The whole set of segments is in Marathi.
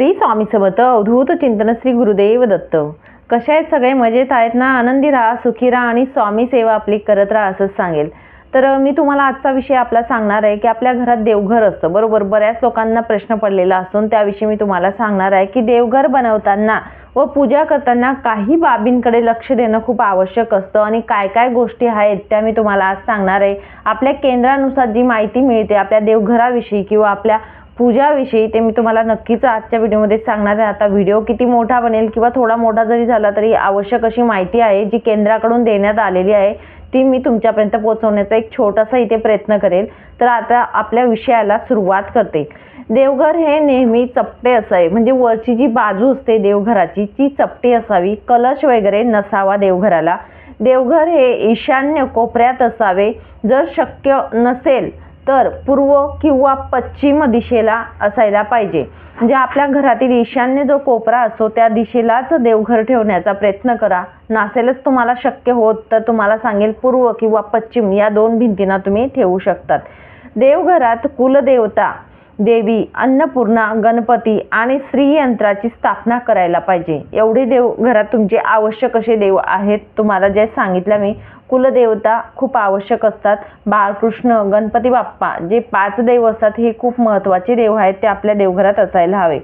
श्री स्वामी समर्थ अवधूत चिंतन श्री गुरुदेव दत्त. कशा आहेत सगळे? मजेत आहेत ना? आनंदी राहा सुखी राहा आणि स्वामी सेवा आपली करत राहा असंच सांगेल. तर मी तुम्हाला आजचा विषय आपला सांगणार आहे की आपल्या घरात देवघर असतं. बरोबर? बऱ्याच लोकांना प्रश्न पडलेला असून त्याविषयी मी तुम्हाला सांगणार आहे की देवघर बनवताना व पूजा करताना काही बाबींकडे लक्ष देणं खूप आवश्यक असतं आणि काय काय गोष्टी आहेत त्या मी तुम्हाला आज सांगणार आहे. आपल्या केंद्रानुसार जी माहिती मिळते आपल्या देवघराविषयी किंवा आपल्या पूजाविषयी ते मी तुम्हाला नक्कीच आजच्या व्हिडिओमध्ये सांगणार आहे. आता व्हिडिओ किती मोठा बनेल किंवा थोडा मोठा जरी झाला तरी आवश्यक अशी माहिती आहे जी केंद्राकडून देण्यात आलेली आहे. ती मी तुमच्यापर्यंत पोहोचवण्याचा एक छोटासा इथे प्रयत्न करेल. तर आता आपल्या विषयाला सुरुवात करते. देवघर हे नेहमी चपटे असावे. म्हणजे वरची जी बाजू असते देवघराची ती चपटी असावी. कलश वगैरे नसावा देवघराला. देवघर हे ईशान्य कोपऱ्यात असावे. जर शक्य नसेल तर पूर्व किंवा पश्चिम दिशेला असायला पाहिजे. म्हणजे आपल्या घरातील ईशान्य जो कोपरा असतो त्या दिशेलाच देवघर ठेवण्याचा प्रयत्न करा. नसेलच तुम्हाला शक्य होत तर तुम्हाला सांगेल पूर्व किंवा पश्चिम या दोन भिंतींना तुम्ही ठेवू शकतात. देवघरात कुलदेवता देवी अन्नपूर्णा गणपती आणि श्रीयंत्राची स्थापना करायला पाहिजे. एवढे देव घरात तुमचे आवश्यक असे देव आहेत तुम्हाला जे सांगितलं मी कुलदेवता खूप आवश्यक असतात. बाळकृष्ण गणपती बाप्पा जे पाच देव असतात हे खूप महत्त्वाचे देव आहेत ते आपल्या देवघरात असायला हवे.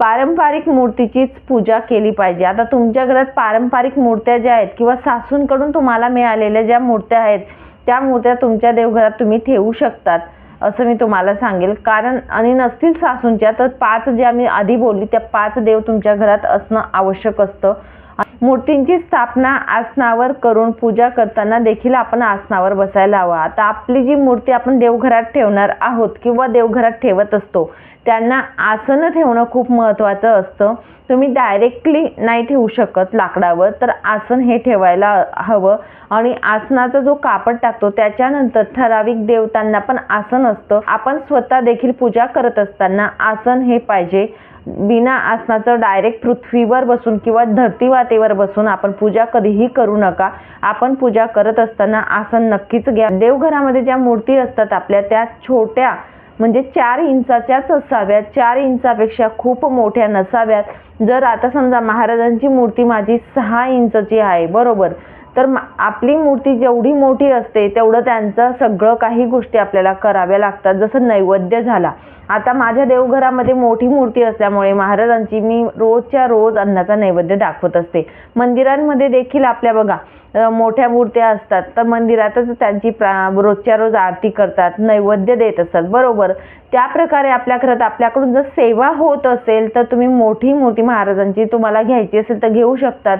पारंपरिक मूर्तीचीच पूजा केली पाहिजे. आता तुमच्या घरात पारंपरिक मूर्त्या ज्या आहेत किंवा सासूंकडून तुम्हाला मिळालेल्या ज्या मूर्त्या आहेत त्या मूर्त्या तुमच्या देवघरात तुम्ही ठेवू शकतात असं मी तुम्हाला सांगेल. कारण आणि नसतील सासूंच्या तर पाच ज्या मी आधी बोलली त्या पाच देव तुमच्या घरात असणं आवश्यक असतं. मूर्तींची स्थापना आसनावर करून पूजा करताना देखील आपण आसनावर बसायला हवं. आता आपली जी मूर्ती आपण देवघरात ठेवणार आहोत किंवा देवघरात ठेवत असतो त्यांना आसनं ठेवणं खूप महत्त्वाचं असतं. तुम्ही डायरेक्टली नाही ठेवू शकत लाकडावर तर आसन हे ठेवायला हवं. आणि आसनाचा जो कापड टाकतो त्याच्यानंतर ठराविक देवतांना पण आसन असतं. आपण स्वतः देखील पूजा करत असताना आसन हे पाहिजे. बिना आसनाचं डायरेक्ट पृथ्वीवर बसून किंवा धरतीवातेवर बसून आपण पूजा कधीही करू नका. आपण पूजा करत असताना आसन नक्कीच घ्या. देवघरामध्ये ज्या मूर्ती असतात आपल्या त्या छोट्या म्हणजे चार इंचाच्याच असाव्यात. चार इंचापेक्षा खूप मोठ्या नसाव्यात. जर आता समजा महाराजांची मूर्ती माझी सहा इंचची आहे बरोबर. तर आपली मूर्ती जेवढी मोठी असते तेवढं त्यांचं सगळं काही गोष्टी आपल्याला कराव्या लागतात. जसं नैवेद्य झाला. आता माझ्या देवघरामध्ये मोठी मूर्ती असल्यामुळे महाराजांची मी रोजच्या रोज अन्नाचा नैवेद्य दाखवत असते. मंदिरांमध्ये देखील आपल्या बघा मोठ्या मूर्त्या असतात. तर मंदिरातच त्यांची प्रा रोजच्या रोज आरती करतात नैवेद्य देत असतात. बरोबर. त्या प्रकारे आपल्या घरात आपल्याकडून जर सेवा होत असेल तर तुम्ही मोठी मूर्ती महाराजांची तुम्हाला घ्यायची असेल तर घेऊ शकतात.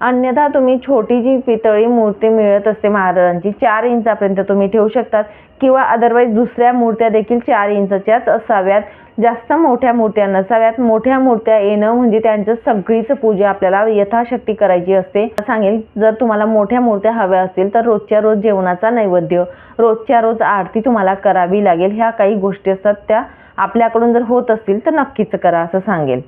अन्यथा तुम्ही छोटी जी पितळी मूर्ती मिळत असते महाराजांची चार इंचापर्यंत तुम्ही ठेवू शकतात. किंवा अदरवाईज दुसऱ्या मूर्त्या देखील चार इंचाच्याच असाव्यात. जास्त मोठ्या मूर्त्या नसाव्यात. मोठ्या मूर्त्या येणं म्हणजे त्यांचं सगळीच पूजा आपल्याला यथाशक्ती करायची असते. सांगेल जर तुम्हाला मोठ्या मूर्त्या हव्या असतील तर रोजच्या रोज जेवणाचा नैवेद्य रोजच्या रोज आरती तुम्हाला करावी लागेल. ह्या काही गोष्टी असतात त्या आपल्याकडून जर होत असतील तर नक्कीच करा असं सांगेल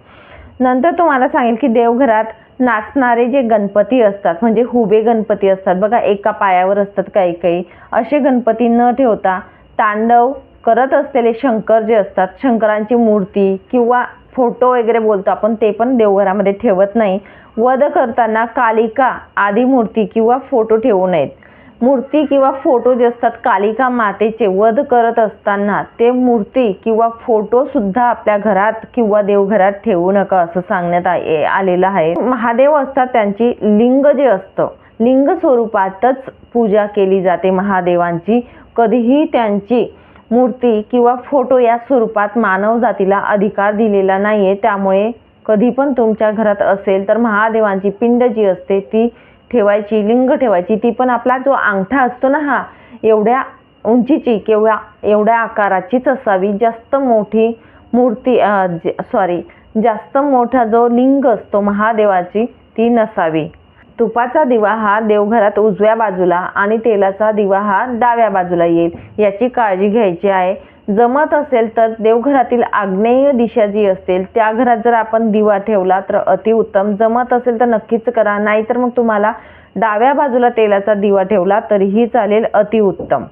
नंतर तुम्हाला सांगेल की देवघरात नाचणारे जे गणपती असतात म्हणजे हुबे गणपती असतात बघा एका पायावर असतात काही काही असे गणपती न ठेवता तांडव करत असलेले शंकर जे असतात शंकरांची मूर्ती किंवा फोटो वगैरे बोलतो आपण ते पण देवघरामध्ये ठेवत नाही. वध करताना कालिका आदी मूर्ती किंवा फोटो ठेवू नयेत. मूर्ती किंवा फोटो जे असतात कालिका मातेचे वध करत असताना ते मूर्ती किंवा फोटो सुद्धा आपल्या घरात किंवा देवघरात ठेवू नका असं सांगण्यात आलेलं आहे. महादेव असतात त्यांची लिंग जे असतं लिंग स्वरूपातच पूजा केली जाते महादेवांची. कधीही त्यांची मूर्ती किंवा फोटो या स्वरूपात मानव जातीला अधिकार दिलेला नाहीये. त्यामुळे कधी पण तुमच्या घरात असेल तर महादेवांची पिंड जी असते ती ठेवायची लिंग ठेवायची ती पण आपला जो अंगठा असतो ना हा एवढ्या उंचीची किंवा एवढ्या आकाराचीच असावी. जास्त मोठी मूर्ती सॉरी जास्त मोठा जो लिंग असतो महादेवाची ती नसावी. तुपाचा दिवा हा देवघरात उजव्या बाजूला आणि तेलाचा दिवा हा डाव्या बाजूला येईल. याची काळजी घ्यायची आहे. जमत असेल तर देवघरातील आग्नेय दिशा जी असेल त्या घरात जर आपण दिवा ठेवला तर अतिउत्तम जमत असेल तर नक्कीच करा. नाहीतर मग तुम्हाला डाव्या बाजूला तेलाचा दिवा ठेवला तरीही चालेल अतिउत्तम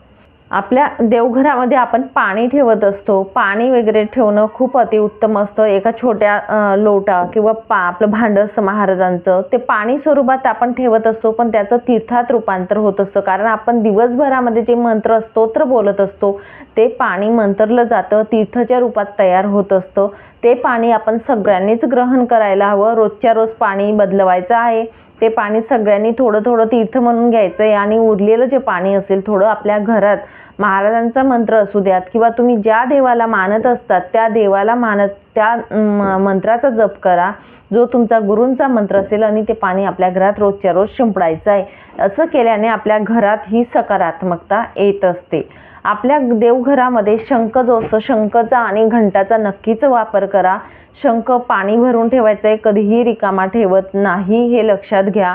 आपल्या देवघरामध्ये आपण पाणी ठेवत असतो. पाणी वगैरे ठेवणं खूप अतिउत्तम असतं. एका छोट्या लोटा किंवा पा आपलं भांडं असतं महाराजांचं ते पाणी स्वरूपात आपण ठेवत असतो पण त्याचं तीर्थात रूपांतर होत असतं. कारण आपण दिवसभरामध्ये जे मंत्र स्तोत्र बोलत असतो. ते पाणी मंत्रलं जातं तीर्थच्या रूपात तयार होत असतं. ते पाणी आपण सगळ्यांनीच ग्रहण करायला हवं. रोजच्या रोज पाणी बदलवायचं आहे. ते पाणी सगळ्यांनी थोडं थोडं तीर्थ म्हणून घ्यायचं आहे आणि उरलेलं जे पाणी असेल थोडं आपल्या घरात महाराजांचा मंत्र असू द्यात किंवा तुम्ही ज्या देवाला मानत असतात त्या देवाला मानत त्या मंत्राचा जप करा. जो तुमचा गुरूंचा मंत्र असेल आणि ते पाणी आपल्या घरात रोजच्या रोज शिंपडायचं आहे असं केल्याने आपल्या घरात ही सकारात्मकता येत असते. आपल्या देवघरामध्ये शंख जो असतो शंखचा आणि घंटाचा नक्कीच वापर करा. शंख पाणी भरून ठेवायचं आहे कधीही रिकामा ठेवत नाही हे लक्षात घ्या.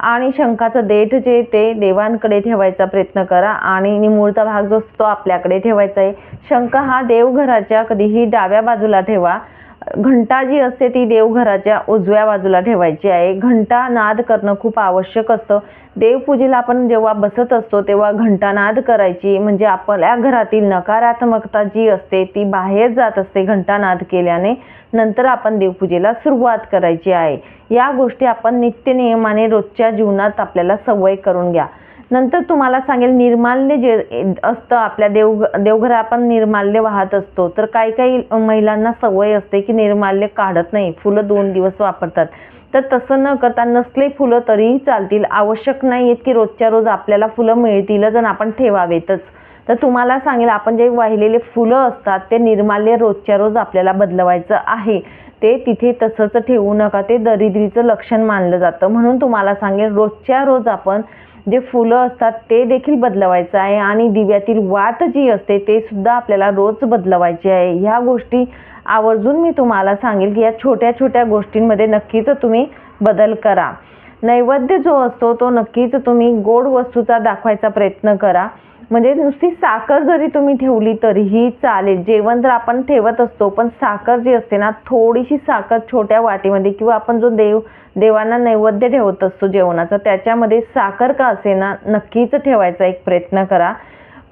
आणि शंखाचं देठ जे ते देवांकडे ठेवायचा प्रयत्न करा आणि निमूळचा भाग जो असतो तो आपल्याकडे ठेवायचा आहे शंख हा देवघराच्या कधीही डाव्या बाजूला ठेवा. घंटा जी असते ती देवघराच्या उजव्या बाजूला ठेवायची आहे. घंटा नाद करणं खूप आवश्यक असतं. देवपूजेला आपण जेव्हा बसत असतो तेव्हा घंटानाद करायची. म्हणजे आपल्या घरातील नकारात्मकता जी असते ती बाहेर जात असते घंटानाद केल्याने. नंतर आपण देवपूजेला सुरुवात करायची आहे. या गोष्टी आपण नित्य नियमाने रोजच्या जीवनात आपल्याला सवय करून घ्या. नंतर तुम्हाला सांगेल निर्माल्य जे असतं आपल्या देव देवघर आपण निर्माल्य वाहत असतो. तर काही काही महिलांना सवय असते की निर्माल्य काढत नाही. फुलं दोन दिवस वापरतात. तर तसं न करता नसले फुलं तरीही चालतील. आवश्यक नाही आहेत की रोजच्या रोज आपल्याला फुलं मिळतीलच आणि आपण ठेवावेतच. तर तुम्हाला सांगेल आपण जे वाहिलेले फुलं असतात ते निर्माल्य रोजच्या रोज आपल्याला बदलवायचं आहे. ते तिथे तसंच ठेवू नका. ते दरिद्रीचं लक्षण मानलं जातं. म्हणून तुम्हाला सांगेल रोजच्या रोज आपण जे फुलं असतात ते देखील बदलवायचं आहे आणि दिव्यातील वात जी असते ते सुद्धा आपल्याला रोज बदलवायची आहे. ह्या गोष्टी आवर्जून मी तुम्हाला सांगेल की या छोट्या छोट्या गोष्टींमध्ये नक्कीच तुम्ही बदल करा. नैवेद्य जो असतो तो नक्कीच तुम्ही गोड वस्तूचा दाखवायचा प्रयत्न करा. म्हणजे नुसती साखर जरी तुम्ही ठेवली तरीही चालेल. जेवण जर आपण ठेवत असतो पण साखर जी असते ना थोडीशी साखर छोट्या वाटीमध्ये किंवा आपण जो देव देवांना नैवेद्य ठेवत असतो जेवणाचा त्याच्यामध्ये साखर का असे ना नक्कीच ठेवायचा एक प्रयत्न करा.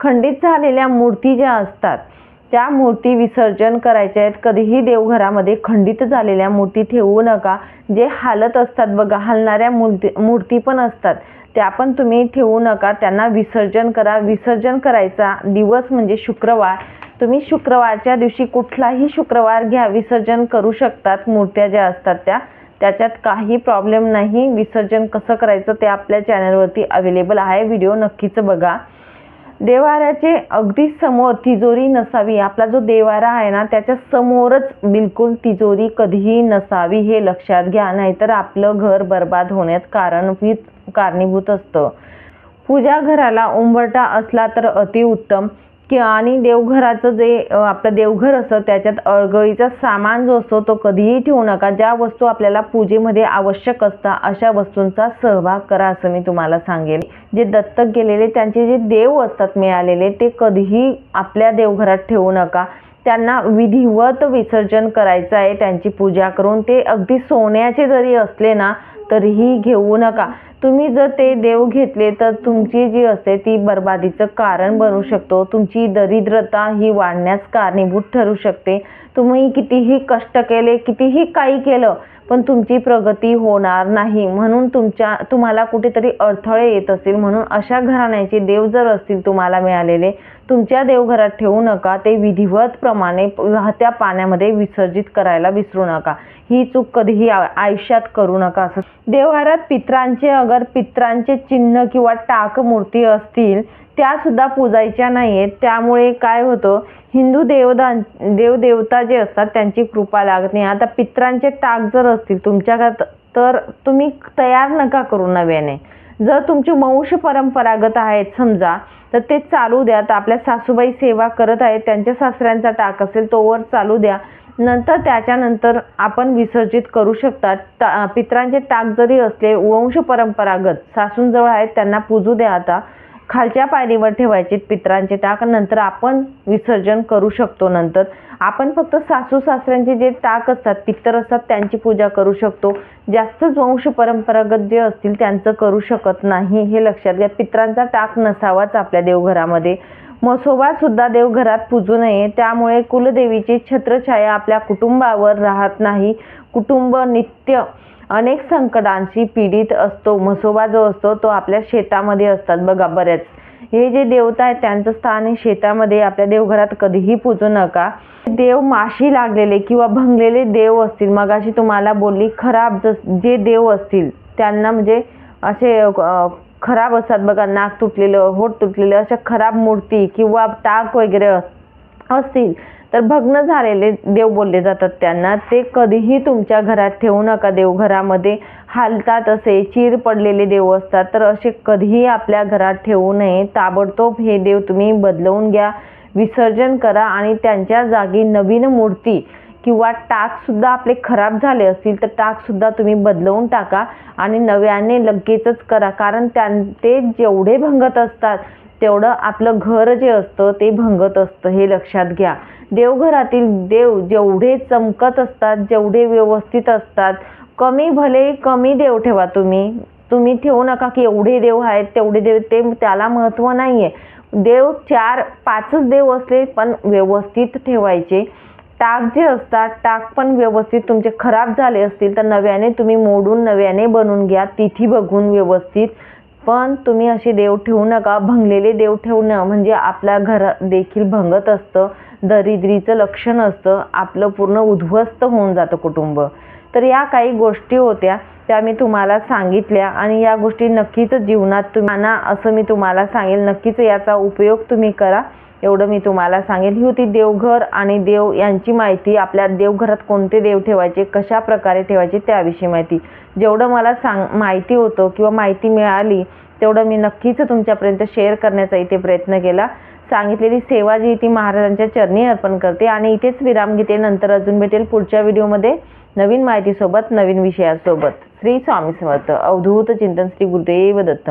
खंडित झालेल्या मूर्ती ज्या असतात त्या मूर्ती विसर्जन करायच्या आहेत. कधीही देवघरामध्ये खंडित झालेल्या मूर्ती ठेवू नका. जे हालत असतात बघा हलणाऱ्या मूर्ती मूर्ती पण असतात. त्या पण तुम्ही ठेवू नका. त्यांना विसर्जन करा. विसर्जन करायचा दिवस म्हणजे शुक्रवार. तुम्ही शुक्रवारच्या दिवशी कुठलाही शुक्रवार घ्या. विसर्जन करू शकतात. मूर्त्या ज्या असतात त्या. त्याच्यात काही प्रॉब्लेम नाही. विसर्जन कसं करायचं ते आपल्या चॅनलवरती अवेलेबल आहे. व्हिडिओ नक्कीच बघा. देवाऱ्याचे अगदी समोर तिजोरी नसावी. आपला जो देवारा आहे ना त्याच्या समोरच बिलकुल तिजोरी कधीही नसावी हे लक्षात घ्या. नाहीतर आपलं घर बर्बाद होण्यात कारणभूत कारणीभूत असतं. पूजा घराला उंबरटा असला तर अतिउत्तम. की आणि देवघराचं जे आपलं देवघर असतं त्याच्यात अळगळीचा सामान जो असतो तो कधीही ठेवू नका. ज्या वस्तू आपल्याला पूजेमध्ये आवश्यक असतात अशा वस्तूंचा सहभाग करा असं मी तुम्हाला सांगेन. जे दत्तक गेलेले त्यांचे जे देव असतात मिळालेले ते कधीही आपल्या देवघरात ठेवू नका. त्यांना विधिवत विसर्जन करायचं आहे त्यांची पूजा करून. ते अगदी सोन्याचे जरी असले ना तरीही घेऊ नका. तुम्ही जर ते देव घेतले तर तुमची जी असते ती बर्बादीचं कारण बनू शकतो. तुमची दरिद्रता ही वाढण्यास कारणीभूत ठरू शकते. तुम्ही कितीही कष्ट केले कितीही काही केलं पण तुमची प्रगती होणार नाही. म्हणून तुमच्या तुम्हाला कुठेतरी अडथळे येत असतील. म्हणून अशा घराण्याचे देव जर असतील तुम्हाला मिळालेले तुमच्या देवघरात ठेवू नका. ते विधिवत प्रमाणे वाहत्या पाण्यामध्ये विसर्जित करायला विसरू नका. ही चूक कधीही आयुष्यात करू नका असं. देवघरात पित्रांचे अगर पित्रांचे चिन्ह किंवा टाक मूर्ती असतील त्यासुद्धा पूजायच्या नाही आहेत त्यामुळे काय होतं हिंदू देवदां देवदेवता जे असतात त्यांची कृपा लागत नाही. आता पित्रांचे टाक जर असतील तुमच्या घरात तर तुम्ही तयार नका करू नव्याने. जर तुमची वंश परंपरागत आहेत समजा तर ते चालू द्या. तर आपल्या सासूबाई सेवा करत आहेत त्यांच्या सासऱ्यांचा टाक असेल तोवर चालू द्या. नंतर त्याच्यानंतर आपण विसर्जित करू शकता. ता पित्रांचे टाक जरी असले वंश परंपरागत सासूंजवळ आहेत त्यांना पूजू द्या आता. खालच्या पायरीवर ठेवायचे पित्रांचे टाक नंतर आपण विसर्जन करू शकतो नंतर. आपण फक्त सासू सासऱ्यांचे जे टाक असतात पित्तर असतात त्यांची पूजा करू शकतो. जास्तच वंश परंपरागत जे असतील त्यांचं करू शकत नाही हे लक्षात घ्या. पित्रांचा टाक नसावाच आपल्या देवघरामध्ये. मसोबा सुद्धा देवघरात पूजू नये. त्यामुळे कुलदेवीची छत्रछाया आपल्या कुटुंबावर राहत नाही. कुटुंब नित्य अनेक संकटांशी पीडित असतो म्हसोबा जो असतो तो आपल्या शेतामध्ये असतात बघा बऱ्याच हे जे देवता आहेत त्यांचं स्थान हे शेतामध्ये आपल्या देवघरात कधीही पूजू नका. देव माशी लागलेले किंवा भंगलेले देव असतील मगाशी तुम्हाला बोलली खराब जस- जे देव असतील त्यांना म्हणजे असे खराब असतात बघा नाक तुटलेलं होठ तुटलेलं अशा खराब मूर्ती किंवा टाक वगैरे अस- असतील तर भग्न झालेले देव बोलले जातात त्यांना. ते कधीही तुमच्या घरात ठेवू नका देवघरामध्ये हालतात असे चीर पडलेले देव असतात. तर असे कधीही आपल्या घरात ठेवू नये. ताबडतोब हे देव तुम्ही बदलवून घ्या. विसर्जन करा आणि त्यांच्या जागी नवीन मूर्ती किंवा टाकसुद्धा आपले खराब झाले असतील तर टाकसुद्धा तुम्ही बदलवून टाका आणि नव्याने लगेचच करा. कारण त्यां ते जेवढे भंगत असतात तेवढं आपलं घर जे असतं ते भंगत असतं हे लक्षात घ्या. देवघरातील देव जेवढे चमकत असतात जेवढे व्यवस्थित असतात कमी भले कमी देव ठेवा तुम्ही. तुम्ही ठेवू नका की एवढे देव आहेत तेवढे देव ते त्याला महत्त्व नाही आहे देव चार पाचच देव असले पण व्यवस्थित ठेवायचे. टाक जे असतात टाक पण व्यवस्थित तुमचे खराब झाले असतील तर नव्याने तुम्ही मोडून नव्याने बनवून घ्या. तिथी बघून व्यवस्थित पण तुम्ही असे देव ठेवू नका भंगलेले देव ठेवणं म्हणजे आपल्या घर देखील भंगत असतं दरिद्रीचं लक्षण असतं आपलं पूर्ण उद्ध्वस्त होऊन जातं कुटुंब. तर या काही गोष्टी होत्या त्या मी तुम्हाला सांगितल्या आणि या गोष्टी नक्कीच जीवनात तुम्हाला असं मी तुम्हाला सांगेल. नक्कीच याचा उपयोग तुम्ही करा. एवढं मी तुम्हाला सांगेल ही होती देवघर आणि देव यांची माहिती. आपल्या देवघरात कोणते देव ठेवायचे कशा प्रकारे ठेवायचे त्याविषयी माहिती. जेवढं मला सांग माहिती होतं किंवा माहिती मिळाली तेवढं मी नक्कीच तुमच्यापर्यंत शेअर करण्याचा इथे प्रयत्न केला. सांगितलेली सेवा जी ती महाराजांच्या चरणी अर्पण करते आणि इथेच विराम घेते. नंतर अजून भेटेल पुढच्या व्हिडिओमध्ये नवीन माहितीसोबत नवीन विषयासोबत. श्री स्वामी समर्थ. अवधूत चिंतन श्री गुरुदेव दत्त